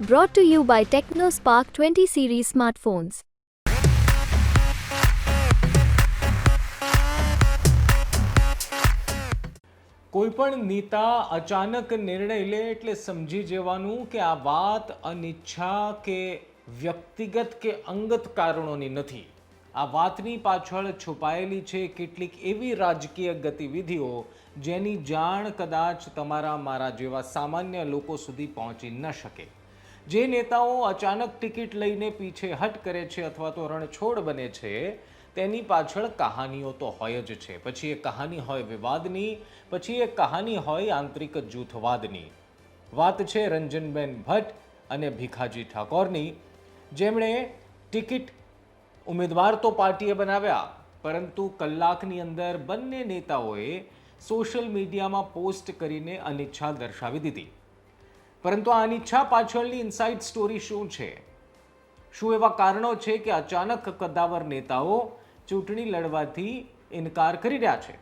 Brought to you by TechnoSpark 20 series smartphones. કોઈ પણ નેતા અચાનક નિર્ણય લે એટલે સમજી જવાનું કે આ વાત અનિચ્છા કે વ્યક્તિગત કે અંગત કારણોની નથી આ વાતની પાછળ છુપાયેલી છે કેટલીક એવી રાજકીય ગતિવિધિઓ જેની જાણ કદાચ તમારા મારા જેવા સામાન્ય લોકો સુધી પહોંચી ન શકે જે નેતાઓ અચાનક ટિકિટ લઈને પીછે હટ કરે છે અથવા તો રણછોડ બને છે, તેની પાછળ કહાનીઓ તો હોય જ છે. પછી એ કહાની હોય વિવાદની, પછી એ કહાની હોય આંતરિક જૂથવાદની. વાત છે રંજનબેન ભટ્ટ અને ભીખાજી ઠાકોરની, જેમણે ટિકિટ ઉમેદવાર તો પાર્ટીએ બનાવ્યા, પરંતુ કલાકની અંદર બંને નેતાઓએ સોશિયલ મીડિયામાં પોસ્ટ કરીને અનિચ્છા દર્શાવી દીધી. પરંતુ આ અનિચ્છા પાછળની ઇનસાઇડ સ્ટોરી શું છે? શું એવા કારણો છે કે અચાનક કદાવર નેતાઓ ચૂંટણી લડવાથી ઇનકાર કરી રહ્યા છે?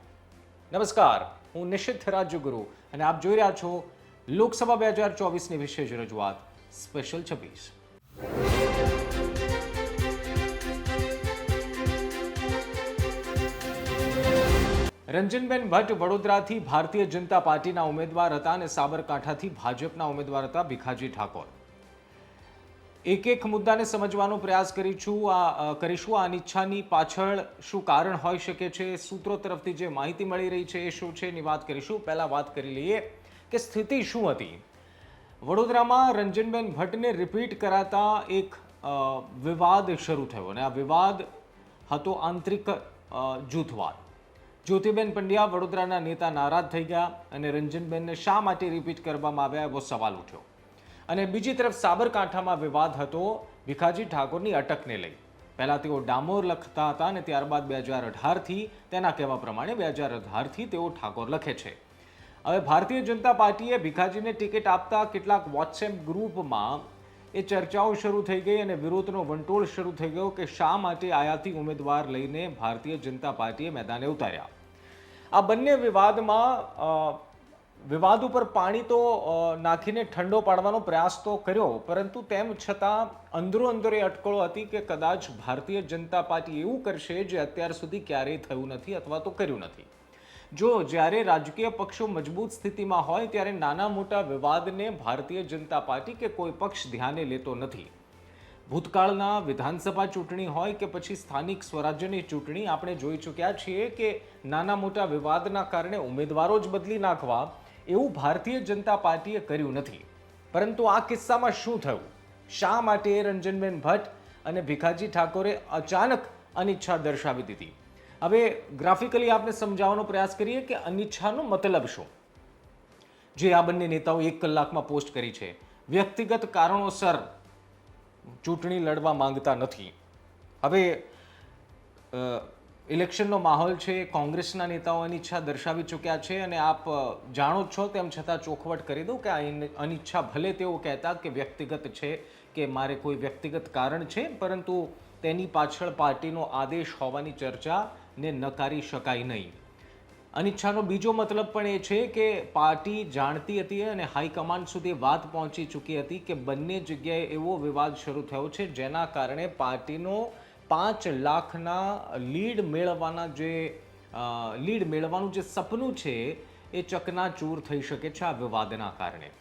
નમસ્કાર, હું નિશિત રાજ્યગુરુ અને આપ જોઈ રહ્યા છો લોકસભા બે હજાર ચોવીસની વિશેષ રજૂઆત સ્પેશિયલ છવ્વીસ. રંજનબેન ભટ્ટ વડોદરાથી ભારતીય જનતા પાર્ટીના ઉમેદવાર હતા અને સાબરકાંઠાથી ભાજપના ઉમેદવાર હતા ભીખાજી ઠાકોર. એક એક મુદ્દાને સમજવાનો પ્રયાસ કરીશું. આ કરીશું. આ અનિચ્છાની પાછળ શું કારણ હોઈ શકે છે? સૂત્રો તરફથી જે માહિતી મળી રહી છે એ શું છે એની વાત કરીશું. પહેલાં વાત કરી લઈએ કે સ્થિતિ શું હતી. વડોદરામાં રંજનબેન ભટ્ટને રિપીટ કરાતા એક વિવાદ શરૂ થયો અને આ વિવાદ હતો આંતરિક જૂથવાદ. જ્યોતિબેન પંડ્યા વડોદરાના નેતા નારાજ થઈ ગયા અને રંજનબેનને શા માટે રિપીટ કરવામાં આવ્યા એવો સવાલ ઉઠ્યો. અને બીજી તરફ સાબરકાંઠામાં વિવાદ હતો, ભીખાજી ઠાકોરની અટકને લઈ. પહેલાં તેઓ ડામોર લખતા હતા અને ત્યારબાદ બે હજાર અઢારથી, તેના કહેવા પ્રમાણે બે હજાર અઢારથી તેઓ ઠાકોર લખે છે. હવે ભારતીય જનતા પાર્ટીએ ભીખાજીને ટિકિટ આપતા કેટલાક વોટ્સએપ ગ્રુપમાં એ ચર્ચાઓ શરૂ થઈ ગઈ અને વિરોધનો વંટોળ શરૂ થઈ ગયો કે શા માટે આયાતી ઉમેદવાર લઈને ભારતીય જનતા પાર્ટીએ મેદાને ઉતાર્યા. આ બંને વિવાદમાં વિવાદ ઉપર પાણી તો નાખીને ઠંડો પાડવાનો પ્રયાસ તો કર્યો, પરંતુ તેમ છતાં અંદરો અંદર એ અટકળો હતી કે કદાચ ભારતીય જનતા પાર્ટી એવું કરશે જે અત્યાર સુધી ક્યારેય થયું નથી અથવા તો કર્યું નથી. જો જ્યારે રાજકીય પક્ષો મજબૂત સ્થિતિમાં હોય ત્યારે નાના મોટા વિવાદને ભારતીય જનતા પાર્ટી કે કોઈ પક્ષ ધ્યાને લેતો નથી. ભૂતકાળના વિધાનસભા ચૂંટણી હોય કે પછી સ્થાનિક સ્વરાજ્યની ચૂંટણી, આપણે જોઈ ચૂક્યા છીએ કે નાના મોટા વિવાદના કારણે ઉમેદવારો જ બદલી નાખવા એવું ભારતીય જનતા પાર્ટીએ કર્યું નથી. પરંતુ આ કિસ્સામાં શું થયું? શા માટે રંજનબેન ભટ્ટ અને ભીખાજી ઠાકોરે અચાનક અનિચ્છા દર્શાવી દીધી? હવે ગ્રાફિકલી આપણે સમજાવવાનો પ્રયાસ કરીએ કે અનિચ્છાનો મતલબ શું? જે આ બંને નેતાઓ એક કલાકમાં પોસ્ટ કરી છે. વ્યક્તિગત કારણોસર ચૂંટણી લડવા માંગતા નથી. હવે ઇલેક્શનનો માહોલ છે, કોંગ્રેસના નેતાઓ અનિચ્છા દર્શાવી ચૂક્યા છે અને આપ જાણો છો તેમ છતાં ચોખવટ કરી દઉં કે આ અનિચ્છા ભલે તેઓ કહેતા કે વ્યક્તિગત છે કે મારે કોઈ વ્યક્તિગત કારણ છે, પરંતુ તેની પાછળ પાર્ટીનો આદેશ હોવાની ચર્ચાને નકારી શકાય નહીં. અનિચ્છાનો બીજો મતલબ પણ એ છે કે પાર્ટી જાણતી હતી અને હાઈકમાન્ડ સુધી વાત પહોંચી ચૂકી હતી કે બંને જગ્યાએ એવો વિવાદ શરૂ થયો છે જેના કારણે પાર્ટીનો પાંચ લાખના લીડ મેળવવાના જે લીડ મેળવવાનું જે સપનું છે એ ચકનાચૂર થઈ શકે છે આ વિવાદના કારણે.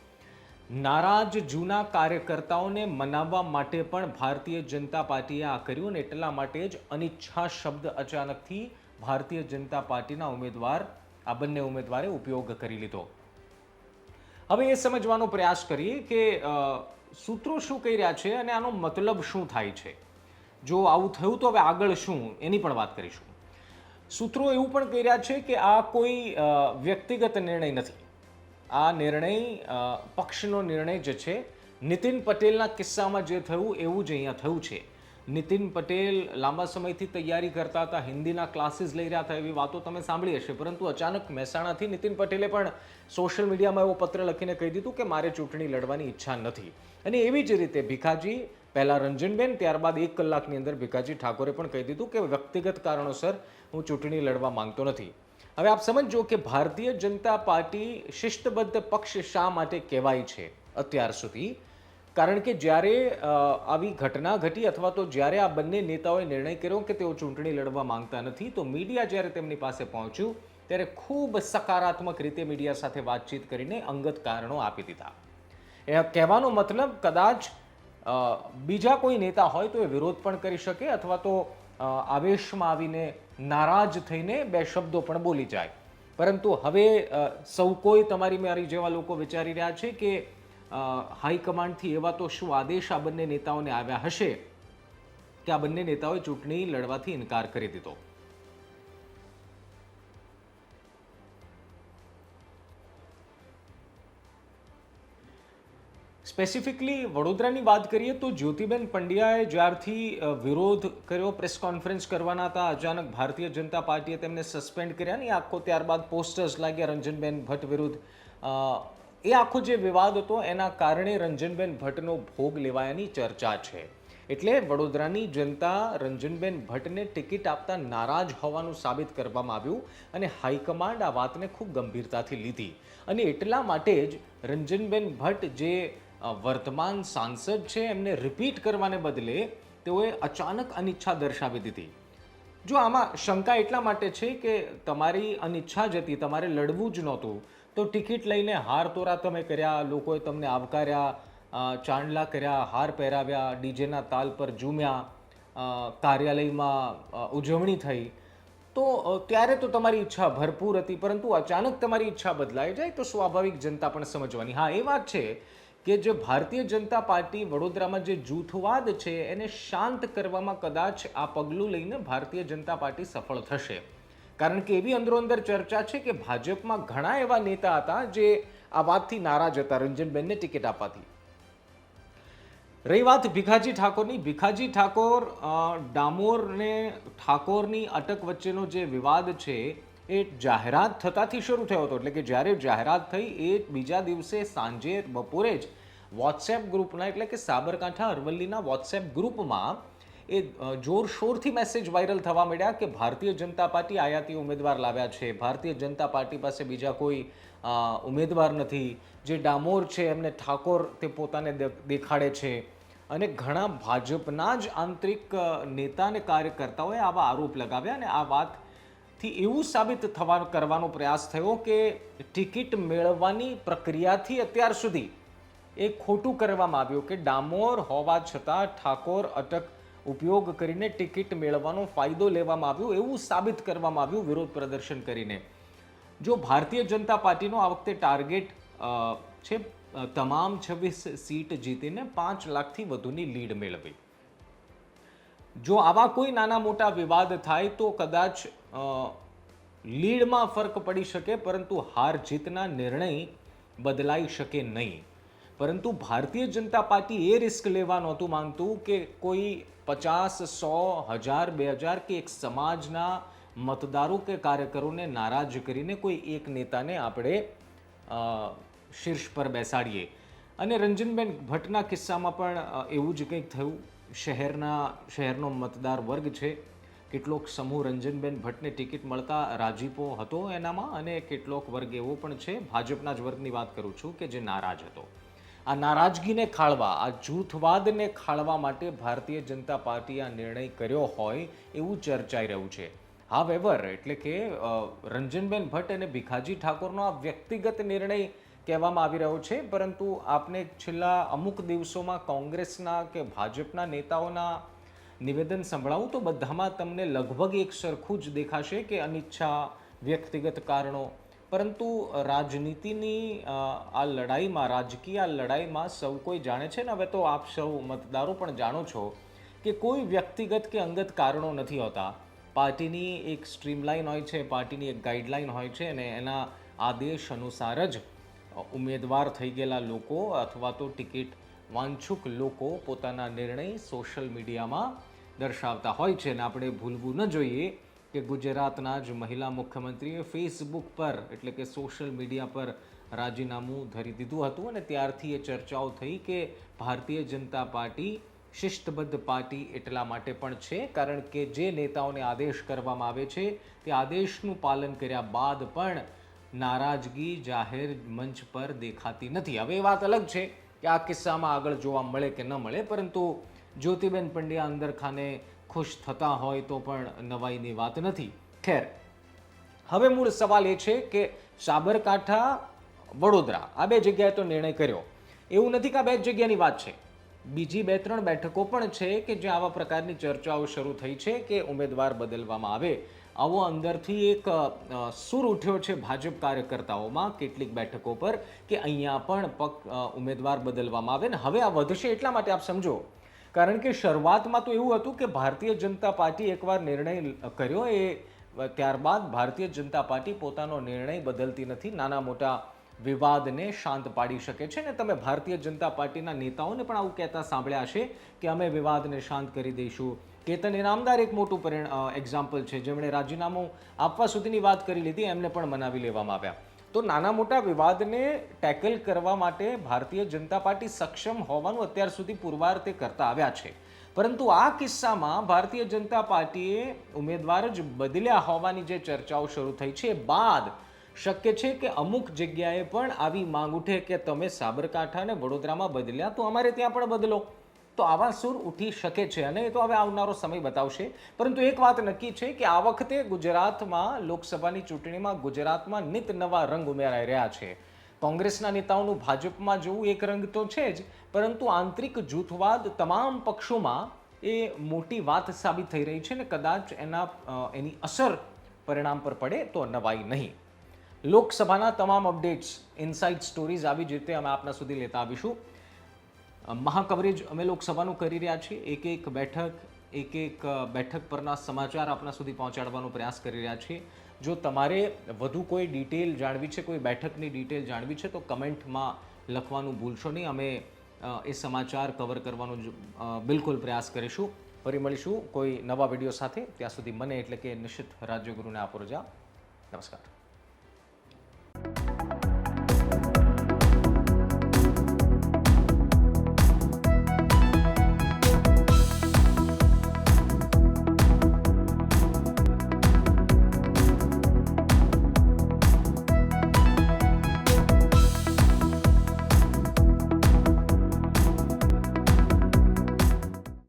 નારાજ જૂના કાર્યકર્તાઓને મનાવવા માટે પણ ભારતીય જનતા પાર્ટીએ આ કર્યું અને એટલા માટે જ અનિચ્છા શબ્દ અચાનકથી ભારતીય જનતા પાર્ટીના ઉમેદવાર આ બંને ઉમેદવારે ઉપયોગ કરી લીધો. હવે એ સમજવાનો પ્રયાસ કરીએ કે સૂત્રો શું કહી રહ્યા છે અને આનો મતલબ શું થાય છે? જો આવું થયું તો હવે આગળ શું? એની પણ વાત કરીશું. સૂત્રો એવું પણ કહી રહ્યા છે કે આ કોઈ વ્યક્તિગત નિર્ણય નથી. આ નિર્ણય પક્ષનો નિર્ણય જે છે, નીતિન પટેલના કિસ્સામાં જે થયું એવું જ અહીંયા થયું છે. નીતિન પટેલ લાંબા સમયથી તૈયારી કરતા હતા, હિન્દીના ક્લાસીસ લઈ રહ્યા હતા એવી વાતો તમે સાંભળી હશે. પરંતુ અચાનક મહેસાણાથી નીતિન પટેલે પણ સોશિયલ મીડિયામાં એવો પત્ર લખીને કહી દીધું કે મારે ચૂંટણી લડવાની ઈચ્છા નથી. અને એવી જ રીતે ભીખાજી, પહેલાં રંજનબેન, ત્યારબાદ એક કલાકની અંદર ભીખાજી ઠાકોરે પણ કહી દીધું કે વ્યક્તિગત કારણોસર હું ચૂંટણી લડવા માંગતો નથી. હવે આપ સમજો કે ભારતીય જનતા પાર્ટી શિસ્તબદ્ધ પક્ષ શા માટે કહેવાય છે અત્યાર સુધી? કારણ કે જ્યારે આવી ઘટના ઘટી અથવા તો જ્યારે આ બંને નેતાઓએ નિર્ણય કર્યો કે તેઓ ચૂંટણી લડવા માંગતા નથી, તો મીડિયા જ્યારે તેમની પાસે પહોંચ્યું, ત્યારે ખૂબ સકારાત્મક રીતે મીડિયા સાથે વાતચીત કરીને અંગત કારણો આપી દીધા. એ કહેવાનો મતલબ કદાચ બીજા કોઈ નેતા હોય તો એ વિરોધ પણ કરી શકે અથવા તો આવેશમાં આવીને નારાજ થઈને બે શબ્દો પણ બોલી જાય. પરંતુ હવે સૌ કોઈ તમારી મારી જેવા લોકો વિચારી રહ્યા છે કે હાઈકમાન્ડથી એવા તો શું આદેશ આ બંને નેતાઓને આવ્યા હશે કે આ બંને નેતાઓએ ચૂંટણી લડવાથી ઇનકાર કરી દીધો? સ્પેસિફિકલી વડોદરાની વાત કરીએ તો જ્યોતિબેન પંડ્યાએ જ્યારથી વિરોધ કર્યો પ્રેસ કોન્ફરન્સ કરવાના હતા, અચાનક ભારતીય જનતા પાર્ટીએ તેમને સસ્પેન્ડ કર્યા ને આખો ત્યારબાદ પોસ્ટર્સ લાગ્યા રંજનબેન ભટ્ટ વિરુદ્ધ. એ આખો જે વિવાદ હતો, એના કારણે રંજનબેન ભટ્ટનો ભોગ લેવાયાની ચર્ચા છે. એટલે વડોદરાની જનતા રંજનબેન ભટ્ટને ટિકિટ આપતા નારાજ હોવાનું સાબિત કરવામાં આવ્યું અને હાઈકમાન્ડ આ વાતને ખૂબ ગંભીરતાથી લીધી. અને એટલા માટે જ રંજનબેન ભટ્ટ જે વર્તમાન સાંસદ છે, એમને રિપીટ કરવાને બદલે તેઓએ અચાનક અનિચ્છા દર્શાવી દીધી. જો આમાં શંકા એટલા માટે છે કે તમારી અનિચ્છા જ હતી, તમારે લડવું જ નહોતું તો ટિકિટ લઈને હાર તોરા તમે કર્યા, લોકોએ તમને આવકાર્યા ચાંડલા કર્યા, હાર પહેરાવ્યા, ડીજેના તાલ પર ઝૂમ્યા કાર્યાલયમાં ઉજવણી થઈ. તો ત્યારે તો તમારી ઈચ્છા ભરપૂર હતી, પરંતુ અચાનક તમારી ઈચ્છા બદલાઈ જાય તો સ્વાભાવિક જનતા પણ સમજવાની. હા, એ વાત છે કે જે ભારતીય જનતા પાર્ટી વડોદરામાં જે જૂથવાદ છે, એને શાંત કરવામાં કદાચ આ પગલું લઈને ભારતીય જનતા પાર્ટી સફળ થશે. કારણ કે એવી અંદરો અંદર ચર્ચા છે કે ભાજપમાં ઘણા એવા નેતા હતા જે આ વાતથી નારાજ હતા. રંજનબેનને ટિકિટ આપવાથી. રહી વાત ભીખાજી ઠાકોરની. ભીખાજી ઠાકોર ડામોરને, ઠાકોરની અટક વચ્ચેનો જે વિવાદ છે એ જાહેરાત થતાથી શરૂ થયો હતો. એટલે કે જ્યારે જાહેરાત થઈ એ બીજા દિવસે સાંજે બપોરે જ વોટ્સએપ ગ્રુપના એટલે કે સાબરકાંઠા અરવલ્લીના વોટ્સએપ ગ્રુપમાં એ જોરશોરથી મેસેજ વાયરલ થવા માંડ્યા કે ભારતીય જનતા પાર્ટી આયાતી ઉમેદવાર લાવ્યા છે. ભારતીય જનતા પાર્ટી પાસે બીજા કોઈ ઉમેદવાર નથી. જે ડામોર છે, એમને ઠાકોર તે પોતાને દેખાડે છે. અને ઘણા ભાજપના જ આંતરિક નેતા અને કાર્યકર્તાઓએ આવા આરોપ લગાવ્યા અને આ વાતથી એવું સાબિત થવા, કરવાનો પ્રયાસ થયો કે ટિકિટ મેળવવાની પ્રક્રિયાથી અત્યાર સુધી એ ખોટું કરવામાં આવ્યું કે ડામોર હોવા છતાં ઠાકોર અટક ઉપયોગ કરીને ટિકિટ મેળવવાનો ફાયદો લેવામાં આવ્યો એવું સાબિત કરવામાં આવ્યું વિરોધ પ્રદર્શન કરીને. જો ભારતીય જનતા પાર્ટીનો આ વખતે ટાર્ગેટ છે તમામ છવ્વીસ સીટ જીતીને પાંચ લાખથી વધુની લીડ મેળવી. જો આવા કોઈ નાના મોટા વિવાદ થાય તો કદાચ લીડમાં ફરક પડી શકે, પરંતુ હાર જીતના નિર્ણય બદલાઈ શકે નહીં. પરંતુ ભારતીય જનતા પાર્ટી એ રિસ્ક લેવા નહોતું માંગતું કે કોઈ પચાસ, સો, હજાર, બે હજાર કે એક સમાજના મતદારો કે કાર્યકરોને નારાજ કરીને કોઈ એક નેતાને આપણે શીર્ષ પર બેસાડીએ. અને રંજનબેન ભટ્ટના કિસ્સામાં પણ એવું જ કંઈક થયું. શહેરના, શહેરનો મતદાર વર્ગ છે. કેટલોક સમૂહ રંજનબેન ભટ્ટને ટિકિટ મળતા રાજીપો હતો એનામાં અને કેટલોક વર્ગ એવો પણ છે. ભાજપના જ વર્ગની વાત કરું છું કે જે નારાજ હતો. આ નારાજગીને ખાળવા, આ જૂથવાદને ખાળવા માટે ભારતીય જનતા પાર્ટીએ આ નિર્ણય કર્યો હોય એવું ચર્ચાઈ રહ્યું છે. હા, વેવર, એટલે કે રંજનબેન ભટ્ટ અને ભીખાજી ઠાકોરનો આ વ્યક્તિગત નિર્ણય કહેવામાં આવી રહ્યો છે, પરંતુ આપને છેલ્લા અમુક દિવસોમાં કોંગ્રેસના કે ભાજપના નેતાઓના નિવેદન સંભળાવું તો બધામાં તમને લગભગ એક સરખું જ દેખાશે કે અનિચ્છા વ્યક્તિગત કારણો પરંતુ રાજનીતિની આ લડાઈમાં, રાજકીય આ લડાઈમાં સૌ કોઈ જાણે છે ને, હવે તો આપ સૌ મતદારો પણ જાણો છો કે કોઈ વ્યક્તિગત કે અંગત કારણો નથી હોતા. પાર્ટીની એક સ્ટ્રીમલાઇન હોય છે, પાર્ટીની એક ગાઈડલાઇન હોય છે અને એના આદેશ અનુસાર જ ઉમેદવાર થઈ ગયેલા લોકો અથવા તો ટિકિટ વાંછુક લોકો પોતાના નિર્ણય સોશિયલ મીડિયામાં દર્શાવતા હોય છે અને આપણે ભૂલવું ન જોઈએ. કે ગુજરાતના જ મહિલા મુખ્યમંત્રીએ ફેસબુક પર, એટલે કે સોશિયલ મીડિયા પર રાજીનામું ધરી દીધું હતું અને ત્યારથી એ ચર્ચાઓ થઈ કે ભારતીય જનતા પાર્ટી શિસ્તબદ્ધ પાર્ટી એટલા માટે પણ છે, કારણ કે જે નેતાઓને આદેશ કરવામાં આવે છે, તે આદેશનું પાલન કર્યા બાદ પણ નારાજગી જાહેર મંચ પર દેખાતી નથી. હવે એ વાત અલગ છે કે આ કિસ્સામાં આગળ જોવા મળે કે ન મળે, પરંતુ જ્યોતિબેન પંડ્યા અંદર ખાને ખુશ થતા હોય તો પણ નવાઈની વાત નથી. ખેર, હવે મૂળ સવાલ એ છે કે સાબરકાંઠા, વડોદરા, આ બે જગ્યાએ તો નિર્ણય કર્યો. એવું નથી કે આ બે જ જગ્યાની વાત છે. બીજી બે ત્રણ બેઠકો પણ છે કે જ્યાં આવા પ્રકારની ચર્ચાઓ શરૂ થઈ છે કે ઉમેદવાર બદલવામાં આવે. આવો અંદરથી એક સૂર ઉઠ્યો છે ભાજપ કાર્યકર્તાઓમાં કેટલીક બેઠકો પર કે અહીંયા પણ પક ઉમેદવાર બદલવામાં આવે ને હવે આ વધશે એટલા માટે આપ સમજો. કારણ કે શરૂઆતમાં તો એવું હતું કે ભારતીય જનતા પાર્ટી એકવાર નિર્ણય કર્યો એ ત્યારબાદ ભારતીય જનતા પાર્ટી પોતાનો નિર્ણય બદલતી નથી. નાના મોટા વિવાદને શાંત પાડી શકે છે ને તમે ભારતીય જનતા પાર્ટીના નેતાઓને પણ આવું કહેતા સાંભળ્યા છે કે અમે વિવાદને શાંત કરી દઈશું. કેતન ઇનામદાર એક મોટું પરિણ એક્ઝામ્પલ છે. જેમણે રાજીનામું આપવા સુધીની વાત કરી લીધી, એમને પણ મનાવી લેવામાં આવ્યા. તો નાના મોટા વિવાદને ટેકલ કરવા માટે ભારતીય જનતા પાર્ટી સક્ષમ હોવાનું અત્યાર સુધી પુરવાર તે કરતા આવ્યા છે. પરંતુ આ કિસ્સામાં ભારતીય જનતા પાર્ટીએ ઉમેદવાર જ બદલ્યા હોવાની જે ચર્ચાઓ શરૂ થઈ છે બાદ શક્ય છે કે અમુક જગ્યાએ પણ આવી માંગ ઉઠે કે તમે સાબરકાંઠા અને વડોદરામાં બદલ્યા તો અમારે ત્યાં પણ બદલો. તો આવા સૂર ઉઠી શકે છે અને એ તો હવે આવનારો સમય બતાવશે. પરંતુ એક વાત નક્કી છે કે આ વખતે ગુજરાતમાં લોકસભાની ચૂંટણીમાં ગુજરાતમાં નિત નવા રંગ ઉમેરાઈ રહ્યા છે. કોંગ્રેસના નેતાઓનું ભાજપમાં જવું એક રંગ તો છે જ, પરંતુ આંતરિક જૂથવાદ તમામ પક્ષોમાં એ મોટી વાત સાબિત થઈ રહી છે ને કદાચ એના એની અસર પરિણામ પર પડે તો નવાઈ નહીં. લોકસભાના તમામ અપડેટ્સ, ઇનસાઇડ સ્ટોરીઝ આવી જ રીતે અમે આપના સુધી લેતા આવીશું. મહાકવરેજ અમે લોકસભાનું કરી રહ્યા છીએ. એક એક બેઠક, એક એક બેઠક પરના સમાચાર આપણા સુધી પહોંચાડવાનો પ્રયાસ કરી રહ્યા છીએ. જો તમારે વધુ કોઈ ડિટેલ જાણવી છે, કોઈ બેઠકની ડિટેલ જાણવી છે, તો કમેન્ટમાં લખવાનું ભૂલશો નહીં. અમે એ સમાચાર કવર કરવાનો બિલકુલ પ્રયાસ કરીશું. ફરી મળીશું કોઈ નવા વીડિયો સાથે. ત્યાં સુધી મને એટલે કે નિશ્ચિત રાજ્યગુરુને આપો રજા. નમસ્કાર.